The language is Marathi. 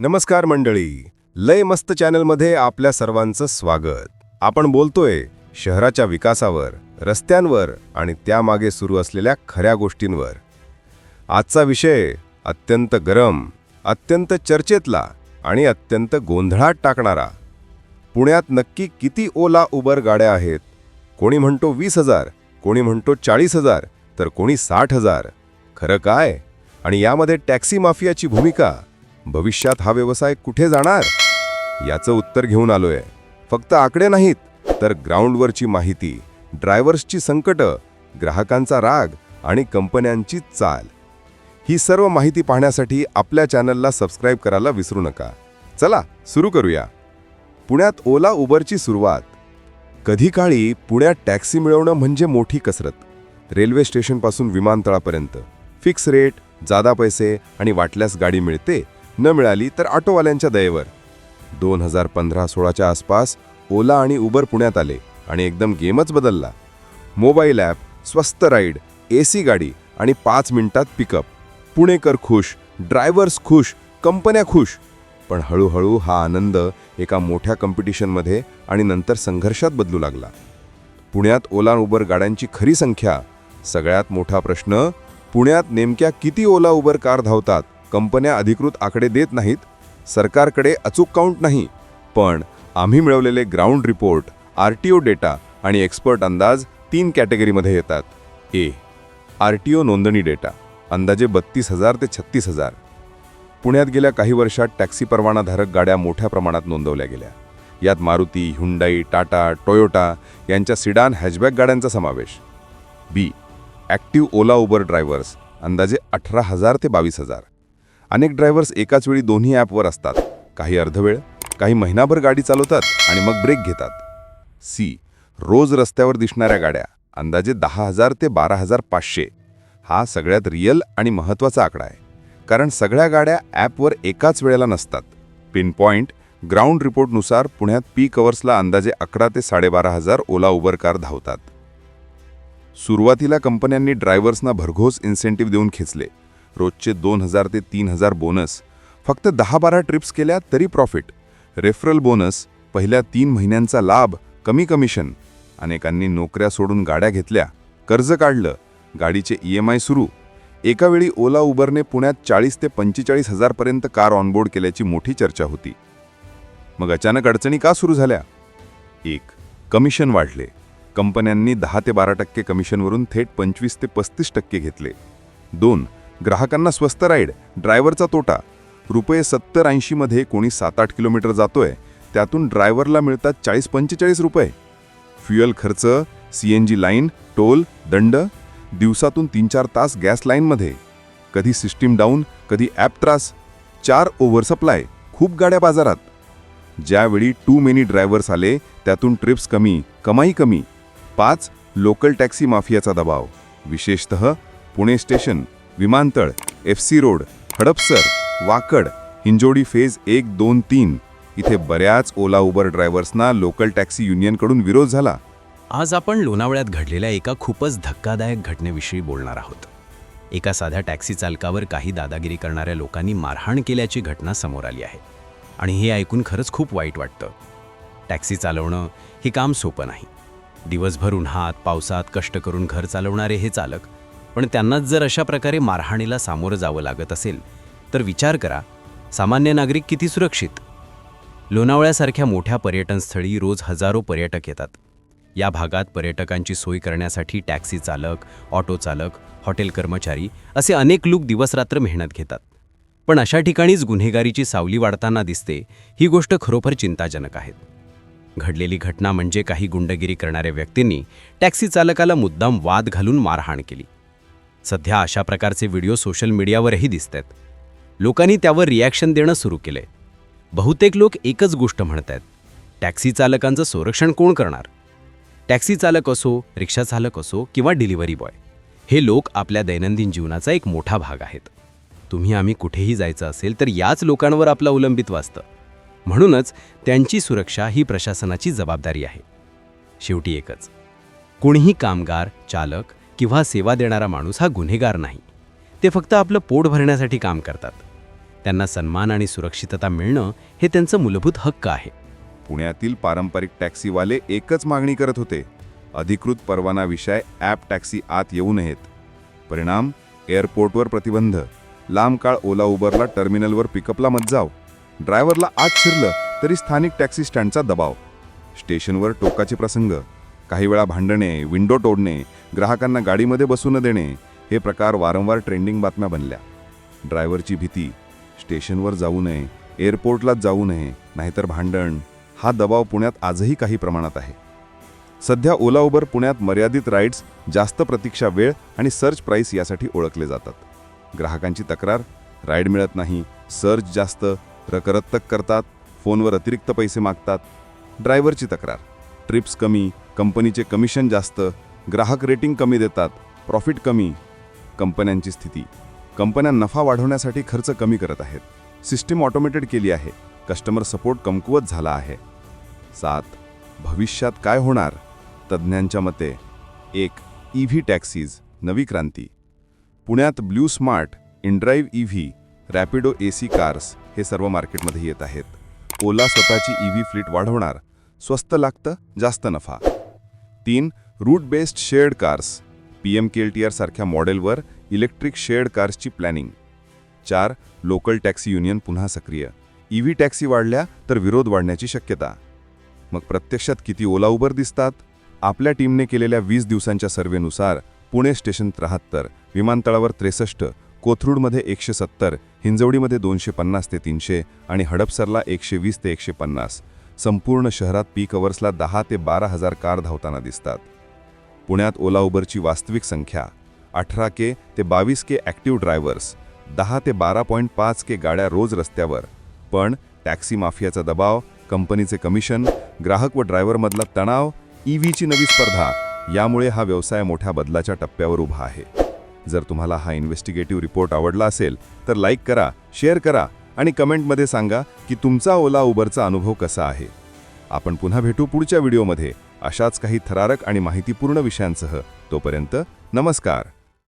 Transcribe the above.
नमस्कार मंडळी. लय मस्त चॅनलमध्ये आपल्या सर्वांचं स्वागत. आपण बोलतोय शहराच्या विकासावर रस्त्यांवर आणि त्यामागे सुरू असलेल्या खऱ्या गोष्टींवर. आजचा विषय अत्यंत गरम अत्यंत चर्चेतला आणि अत्यंत गोंधळात टाकणारा. पुण्यात नक्की किती ओला उबर गाड्या आहेत? कोणी म्हणतो वीस हजार कोणी म्हणतो चाळीस हजार तर कोणी साठ हजार. खरं काय? आणि यामध्ये टॅक्सी माफियाची भूमिका? भविष्यात हा व्यवसाय कुठे जाणार? याचं उत्तर घेऊन आलोय. फक्त आकडे नाहीत तर ग्राउंडवरची माहिती ड्रायव्हर्सची संकटं ग्राहकांचा राग आणि कंपन्यांची चाल. ही सर्व माहिती पाहण्यासाठी आपल्या चॅनलला सबस्क्राईब करायला विसरू नका. चला सुरू करूया. पुण्यात ओला उबरची सुरुवात. कधी काळी पुण्यात टॅक्सी मिळवणं म्हणजे मोठी कसरत. रेल्वे स्टेशनपासून विमानतळापर्यंत. फिक्स रेट जादा पैसे आणि वाटल्यास गाडी मिळते न मिळाली तर ऑटोवाल्यांच्या दयेवर. दोन हजार पंधरा सोळाच्या आसपास ओला आणि उबर पुण्यात आले आणि एकदम गेमच बदलला. मोबाईल ॲप स्वस्त राईड ए सी गाडी आणि पाच मिनिटात पिकअप. पुणेकर खुश ड्रायव्हर्स खुश कंपन्या खुश. पण हळूहळू हा आनंद एका मोठ्या कॉम्पिटिशनमध्ये आणि नंतर संघर्षात बदलू लागला. पुण्यात ओला उबर गाड्यांची खरी संख्या. सगळ्यात मोठा प्रश्न पुण्यात नेमक्या किती ओला उबर कार धावतात? कंपन्या अधिकृत आकडे देत नाहीत सरकारकडे अचूक काउंट नाही पण आम्ही मिळवलेले ground report R T O data आणि एक्सपर्ट अंदाज तीन कॅटेगरीमध्ये येतात. ए आर टी ओ नोंदणी डेटा अंदाजे बत्तीस हजार ते छत्तीस हजार. पुण्यात गेल्या काही वर्षात टॅक्सी परवानाधारक गाड्या मोठ्या प्रमाणात नोंदवल्या गेल्या. यात मारुती हुंडाई टाटा टोयोटा यांच्या सिडान हॅचबॅक गाड्यांचा समावेश. Be active Ola Uber drivers अंदाजे अठरा हजार ते बावीस हजार. अनेक ड्रायव्हर्स एकाच वेळी दोन्ही ॲपवर असतात. काही अर्धवेळ काही महिनाभर गाडी चालवतात आणि मग ब्रेक घेतात. सी रोज रस्त्यावर दिसणाऱ्या गाड्या अंदाजे दहा हजार ते बारा हजार पाचशे. हा सगळ्यात रिअल आणि महत्त्वाचा आकडा आहे. कारण सगळ्या गाड्या ॲपवर एकाच वेळेला नसतात. पिनपॉईंट ग्राउंड रिपोर्टनुसार पुण्यात पीक अवर्सला अंदाजे अकरा ते साडेबारा हजार ओला उबर कार धावतात. सुरुवातीला कंपन्यांनी ड्रायव्हर्सना भरघोस इन्सेंटिव्ह देऊन खेचले. रोजचे दोन हजार ते तीन हजार बोनस फक्त दहा बारा ट्रिप्स केल्या तरी प्रॉफिट. रेफरल बोनस पहिल्या तीन महिन्यांचा लाभ कमी कमिशन. अनेकांनी नोकऱ्या सोडून गाड्या घेतल्या कर्ज काढलं गाडीचे ई एम आय सुरू. एकावेळी ओला उबरने पुण्यात चाळीस ते पंचेचाळीस हजारपर्यंत कार ऑनबोर्ड केल्याची मोठी चर्चा होती. मग अचानक अडचणी का सुरू झाल्या? एक कमिशन वाढले. कंपन्यांनी दहा ते बारा टक्के कमिशनवरून थेट पंचवीस ते पस्तीस टक्के घेतले. दोन ग्राहकांना स्वस्त राईड ड्रायव्हरचा तोटा. रुपये सत्तर ऐंशीमध्ये कोणी सात आठ किलोमीटर जातोय त्यातून ड्रायव्हरला मिळतात चाळीस पंचेचाळीस रुपये. फ्युएल खर्च C N G line toll दंड दिवसातून तीन चार तास गॅस लाईनमध्ये कधी सिस्टीम डाऊन कधी ॲप त्रास. चार ओव्हर सप्लाय खूप गाड्या बाजारात. ज्यावेळी टू मेनी ड्रायव्हर्स आले त्यातून ट्रिप्स कमी कमाई कमी. पाच लोकल टॅक्सी माफियाचा दबाव. विशेषतः पुणे स्टेशन. विमानतळ F C road Hadapsar Wakad Hinjewadi phase एक दोन तीन. इथे बऱ्याच ओला उबर ड्रायव्हर्सना लोकल टॅक्सी युनियनकडून विरोध झाला. आज आपण लोणावळ्यात घडलेल्या एका खूपच धक्कादायक घटनेविषयी बोलणार आहोत. एका साध्या टॅक्सी चालकावर काही दादागिरी करणाऱ्या लोकांनी मारहाण केल्याची घटना समोर आली आहे. आणि हे ऐकून खरंच खूप वाईट वाटतं. टॅक्सी चालवणं हे काम सोपं नाही. दिवसभर उन्हात पावसात कष्ट करून घर चालवणारे हे चालक पण त्यांनाच जर अशा प्रकारे मारहाणीला सामोरं जावं लागत असेल तर विचार करा सामान्य नागरिक किती सुरक्षित? लोणावळ्यासारख्या मोठ्या पर्यटनस्थळी रोज हजारो पर्यटक येतात. या भागात पर्यटकांची सोय करण्यासाठी टॅक्सी चालक ऑटो चालक हॉटेल कर्मचारी असे अनेक लोक दिवसरात्र मेहनत घेतात. पण अशा ठिकाणीच गुन्हेगारीची सावली वाढताना दिसते ही गोष्ट खरोखर चिंताजनक आहे. घडलेली घटना म्हणजे काही गुंडगिरी करणाऱ्या व्यक्तींनी टॅक्सी चालकाला मुद्दाम वाद घालून मारहाण केली. सध्या अशा प्रकारचे व्हिडिओ सोशल मीडियावरही दिसत आहेत लोकांनी त्यावर रिॲक्शन देणं सुरू केले बहुतेक लोक एकच गोष्ट म्हणत आहेत टॅक्सी चालकांचं संरक्षण कोण करणार? टॅक्सी चालक असो रिक्षा चालक असो किंवा डिलिव्हरी बॉय हे लोक आपल्या दैनंदिन जीवनाचा एक मोठा भाग आहेत. तुम्ही आम्ही कुठेही जायचं असेल तर याच लोकांवर आपलं अवलंबित वाचतं. म्हणूनच त्यांची सुरक्षा ही प्रशासनाची जबाबदारी आहे. शेवटी एकच कोणीही कामगार चालक किंवा सेवा देणारा माणूस हा गुन्हेगार नाही. ते फक्त आपलं पोट भरण्यासाठी काम करतात. त्यांना सन्मान आणि सुरक्षितता मिळणं हे त्यांचं मूलभूत हक्क आहे. पुण्यातील पारंपरिक टॅक्सीवाले एकच मागणी करत होते. अधिकृत परवाना विषय ॲप टॅक्सी आत येऊ नयेत. परिणाम एअरपोर्टवर प्रतिबंध. लांब काळ ओला उबरला टर्मिनलवर पिकअपला मत जाव. ड्रायव्हरला आत शिरलं तरी स्थानिक टॅक्सी स्टँडचा दबाव. स्टेशनवर टोकाचे प्रसंग. काही वेळा भांडणे विंडो तोडणे ग्राहकांना गाडीमध्ये बसू न देणे हे प्रकार वारंवार ट्रेंडिंग बातम्या बनल्या. ड्रायव्हरची भीती स्टेशनवर जाऊ नये एअरपोर्टलाच जाऊ नये नाहीतर भांडण हा दबाव पुण्यात आजही काही प्रमाणात आहे. सध्या ओला उबर पुण्यात मर्यादित राईड्स जास्त प्रतीक्षा वेळ आणि सर्च प्राईस यासाठी ओळखले जातात. ग्राहकांची तक्रार राईड मिळत नाही सर्च जास्त रकरत्तक करतात फोनवर अतिरिक्त पैसे मागतात. ड्रायव्हरची तक्रार ट्रिप्स कमी कंपनीचे कमिशन जास्त ग्राहक रेटिंग कमी देतात प्रॉफिट कमी. कंपन्यांची स्थिती. कंपन्या नफा वाढवण्यासाठी खर्च कमी करत आहेत. सिस्टीम ऑटोमेटेड केली आहे. कस्टमर सपोर्ट कमकुवत झाला आहे. सात. भविष्यात काय होणार? तज्ज्ञांच्या मते एक ई व्ही टॅक्सीज नवी क्रांती. पुण्यात blue smart inDrive E V Rapido A C cars हे सर्व मार्केटमध्ये येत आहेत. ओला स्वतःची ई व्ही फ्लीट वाढवणार. स्वस्त लागतं जास्त नफा. तीन route based shared cars P M K L T R सारख्या मॉडेलवर इलेक्ट्रिक शेअर्ड कार्सची प्लॅनिंग चार लोकल टॅक्सी युनियन पुन्हा सक्रिय. ई व्ही टॅक्सी वाढल्या तर विरोध वाढण्याची शक्यता. मग प्रत्यक्षात किती ओला उबर दिसतात? आपल्या टीमने केलेल्या वीस दिवसांच्या सर्व्हेनुसार पुणे स्टेशन त्र्याहत्तर विमानतळावर त्रेसष्ट कोथरूडमध्ये एकशे सत्तर हिंजवडीमध्ये दोनशे पन्नास ते तीनशे आणि हडपसरला एकशे वीस ते एकशे पन्नास. संपूर्ण शहरात पीक अवर्सला दहा ते बारा हजार कार धावताना दिसतात. पुण्यात ओला उबरची वास्तविक संख्या अठरा के ते बावीस के ॲक्टिव्ह ड्रायव्हर्स दहा ते बारा पॉईंट पाच के गाड्या रोज रस्त्यावर. पण टॅक्सी माफियाचा दबाव कंपनीचे कमिशन ग्राहक व ड्रायव्हरमधला तणाव ई व्हीची नवी स्पर्धा यामुळे हा व्यवसाय मोठ्या बदलाच्या टप्प्यावर उभा आहे. जर तुम्हाला हा इन्व्हेस्टिगेटिव्ह रिपोर्ट आवडला असेल तर लाईक करा शेअर करा आणि कमेंटमध्ये सांगा की तुमचा ओला उबरचा अनुभव कसा आहे. आपण पुन्हा भेटू पुढच्या व्हिडिओमध्ये. अशाच काही थरारक आणि माहितीपूर्ण विषयांसह तोपर्यंत नमस्कार.